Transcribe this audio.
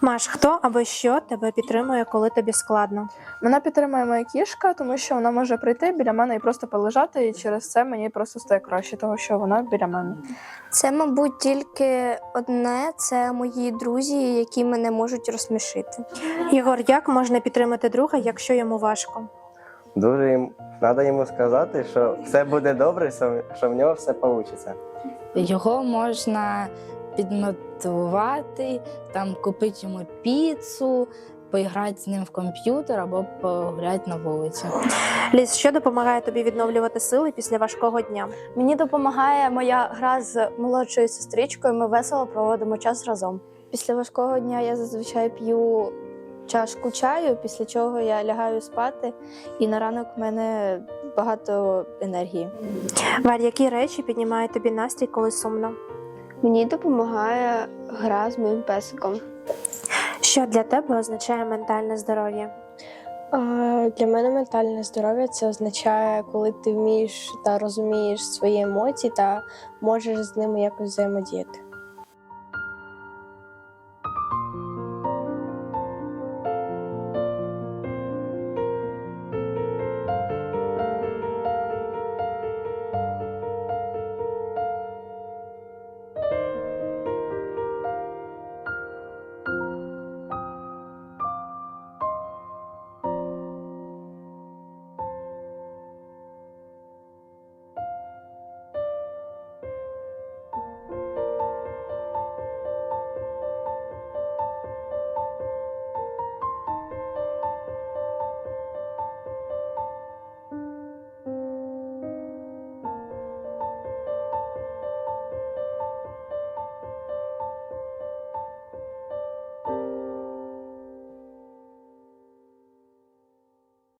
Маш, хто або що тебе підтримує, коли тобі складно? Мене підтримує моя кішка, тому що вона може прийти біля мене і просто полежати, і через це мені просто стає краще, того що вона біля мене. Це, мабуть, тільки одне це мої друзі, які мене можуть розсмішити. Єгор, як можна підтримати друга, якщо йому важко? Дуже їм треба йому сказати, що все буде добре, що в нього все вийде. Його можна підмотивувати, там купити йому піцу, поіграти з ним в комп'ютер або погуляти на вулиці. Ліс, що допомагає тобі відновлювати сили після важкого дня? Мені допомагає моя гра з молодшою сестричкою. Ми весело проводимо час разом. Після важкого дня я зазвичай п'ю чашку чаю, після чого я лягаю спати, і на ранок в мене багато енергії. Валь, які речі піднімають тобі настрій, коли сумно? Мені допомагає гра з моїм песиком. Що для тебе означає ментальне здоров'я? Для мене ментальне здоров'я це означає, коли ти вмієш та розумієш свої емоції та можеш з ними якось взаємодіяти.